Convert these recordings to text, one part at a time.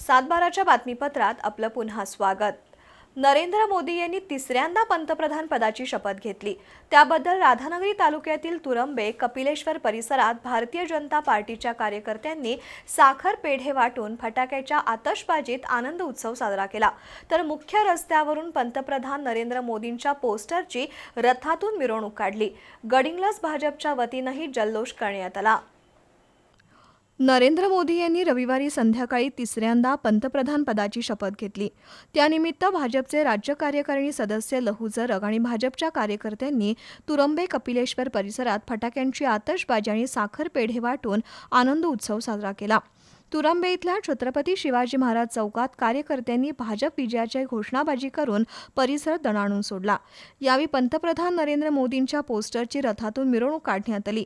सातबाराच्या बातमीपत्रात आपलं पुन्हा स्वागत. नरेंद्र मोदी यांनी तिसऱ्यांदा पंतप्रधान पदाची शपथ घेतली. त्याबद्दल राधानगरी तालुक्यातील तुरंबे कपिलेश्वर परिसरात भारतीय जनता पार्टीच्या कार्यकर्त्यांनी साखर पेढे वाटून फटाक्याच्या आतषबाजीत आनंद उत्सव साजरा केला. तर मुख्य रस्त्यावरून पंतप्रधान नरेंद्र मोदींच्या पोस्टरची रथातून मिरवणूक काढली. गडिंगलस भाजपच्या वतीनंही जल्लोष करण्यात आला. नरेंद्र मोदी यांनी रविवारी संध्याकाळी तिसऱ्यांदा पंतप्रधान पदाची शपथ घेतली. त्यानिमित्त भाजपचे राज्य कार्यकारिणी सदस्य लहू जरग आणि भाजपच्या कार्यकर्त्यांनी तुरंबे कपिलेश्वर परिसरात फटाक्यांची आतषबाजी आणि साखर पेढे वाटून आनंद उत्सव साजरा केला. तुरंबे इथल्या छत्रपती शिवाजी महाराज चौकात कार्यकर्त्यांनी भाजप विजयाची घोषणाबाजी करून परिसर दणाणून सोडला. यावेळी पंतप्रधान नरेंद्र मोदींच्या पोस्टरची रथातून मिरवणूक काढण्यात आली.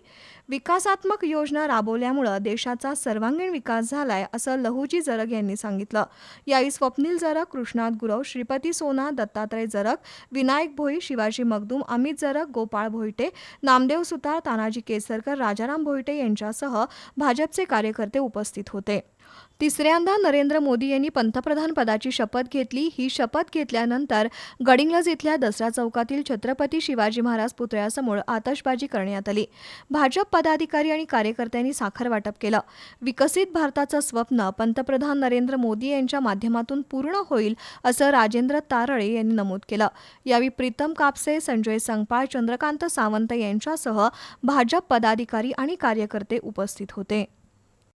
विकासात्मक योजना राबवल्यामुळं देशाचा सर्वांगीण विकास झालाय असं लहुजी जरग यांनी सांगितलं. यावेळी स्वप्नील जरग कृष्णात गुरव श्रीपती सोना दत्तात्रय जरग विनायक भोई शिवाजी मगदूम अमित जरग गोपाळ भोईटे नामदेव सुतार तानाजी केसरकर राजाराम भोईटे यांच्यासह भाजपचे कार्यकर्ते उपस्थित होते. होते. तिसऱ्यांदा नरेंद्र मोदी यांनी पंतप्रधान पदाची शपथ घेतली. ही शपथ घेतल्यानंतर गडिंग्लज इथल्या दसरा चौकातील छत्रपती शिवाजी महाराज पुतळ्यासमोर आतषबाजी करण्यात आली. भाजप पदाधिकारी आणि कार्यकर्त्यांनी साखर वाटप केलं. विकसित भारताचं स्वप्न पंतप्रधान नरेंद्र मोदी यांच्या माध्यमातून पूर्ण होईल असं राजेंद्र तारळे यांनी नमूद केलं. यावेळी प्रीतम कापसे संजय संगपाळ चंद्रकांत सावंत यांच्यासह भाजप पदाधिकारी आणि कार्यकर्ते उपस्थित होते.